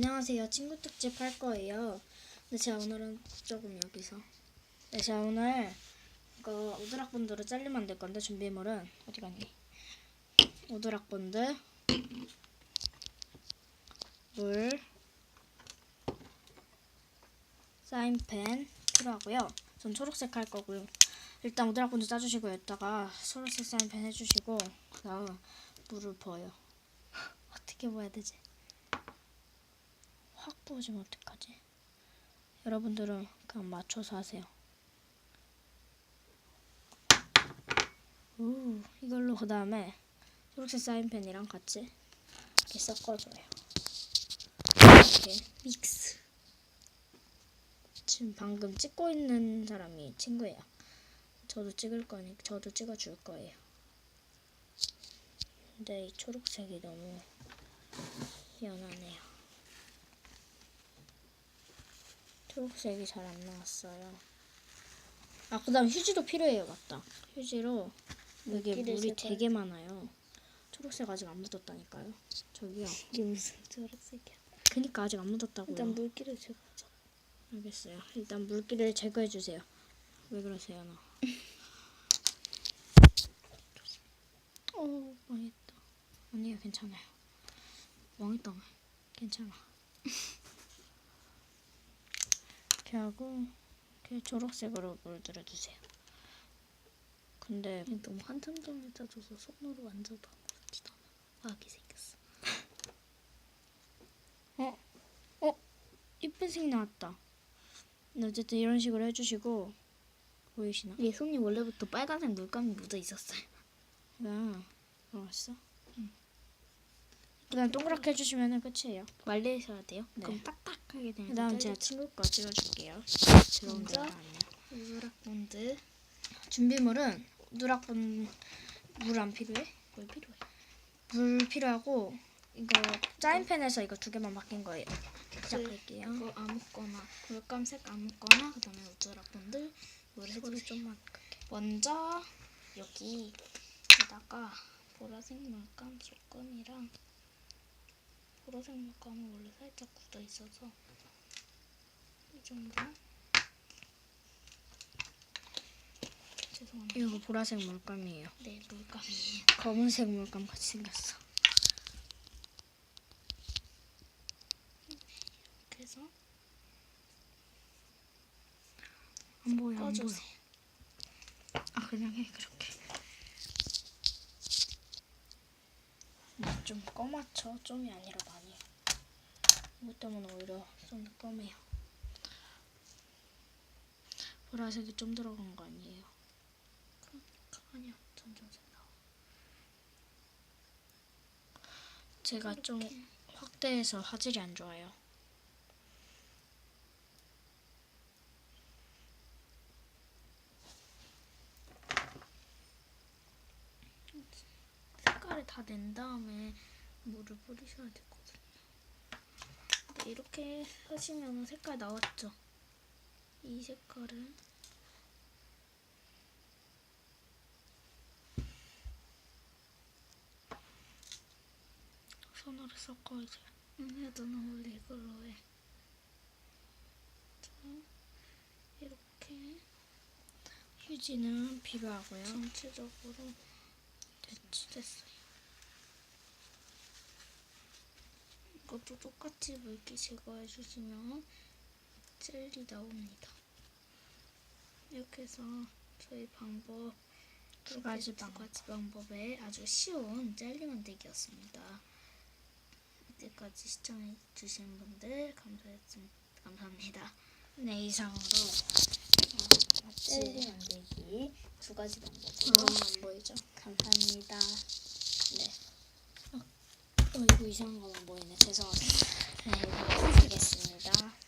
안녕하세요. 친구 특집 할 거예요. 근데 제가 오늘은 조금 여기서. 네, 제가 오늘 이거 오드락본드로 안될 건데 준비물은 어디 갔니? 오드락본드, 물, 사인펜 필요하고요. 전 초록색 할 거고요. 일단 오드락본드 짜주시고 여기다가 초록색 사인펜 해주시고 그다음 물을 부어요. 어떻게 부어야 되지? 확 부어지면 어떡하지? 여러분들은 그냥 맞춰서 하세요. 오, 이걸로 그 다음에 초록색 사인펜이랑 같이 이렇게 섞어줘요. 이렇게 믹스. 지금 방금 찍고 있는 사람이 친구예요. 저도 찍을 거니, 저도 찍어줄 거예요. 근데 이 초록색이 너무 연하네요. 초록색이 잘 안 나왔어요. 아, 그 다음 휴지도 필요해요. 맞다. 휴지로 여기 물이. 되게 많아요. 초록색 아직 안 묻었다니까요. 저기요. 이게 무슨 초록색이야? 그니까 아직 안 묻었다고요. 일단 물기를 제거하자. 알겠어요. 일단 물기를 제거해 주세요. 왜 그러세요, 너? 어, 망했다. 아니요, 괜찮아요. 망했다. 괜찮아. 이렇게 하고 이렇게 초록색으로 물들여 주세요. 근데 너무 한참 전에 짜줘서 손으로 만져도 아무렇지도 않아. 막이 생겼어. 어, 어, 이쁜 색 나왔다. 어쨌든 이런 식으로 해주시고 보이시나? 이게 손이 원래부터 빨간색 물감이 묻어 있었어요. 야, 알았어. 그다음 동그랗게 해주시면 끝이에요. 말리셔야 돼요. 네. 그럼 딱딱하게 되면 그다음 제가 친구 거 찍어줄게요. 들어온 먼저? 우락본드 준비물은 누락분 물안 필요해? 뭘 필요해? 물 필요하고 이거 짜인펜에서 이거 두 개만 맡긴 거예요. 시작할게요. 이거 아무거나 물감색 아무거나 그다음에 우락본드 물을 해주세요. 좀만 크게. 먼저 여기에다가 보라색 물감 조금이랑 보라색 물감은 원래 살짝 굳어 있어서 이 정도 죄송합니다. 이거 보라색 물감이에요. 네 물감이에요. 검은색 물감 같이 생겼어. 해서 안 보여, 안 보여. 꺼주세요. 아 그냥 해 그렇게. 좀 꺼맞춰 좀이 아니라 많이. 이것 때문에 오히려 좀 검해요. 보라색이 좀 들어간 거 아니에요? 아니야 점점점 나와. 제가 좀 이렇게. 확대해서 화질이 안 좋아요. 색깔을 다 낸 다음에 물을 뿌리셔야 되거든요. 이렇게 하시면 색깔 나왔죠? 이 색깔은 손으로 섞어 이제. 나 원래 이걸로 해. 자, 이렇게 휴지는 필요하고요. 전체적으로 됐지. 됐어요. 이것도 똑같이 물기 제거해 주시면 젤리 나옵니다. 이렇게 해서 저희 방법 두 가지 두 방법. 가지 방법에 아주 쉬운 젤리 만들기였습니다. 이때까지 시청해 주신 분들 감사했습니다. 감사합니다. 네 이상으로 젤리 맞지? 만들기 두 가지 방법. 그럼 안 보이죠? 감사합니다. 네. 어, 이거 이상한 거만 보이네. 죄송합니다. 네, 이거 해드리겠습니다.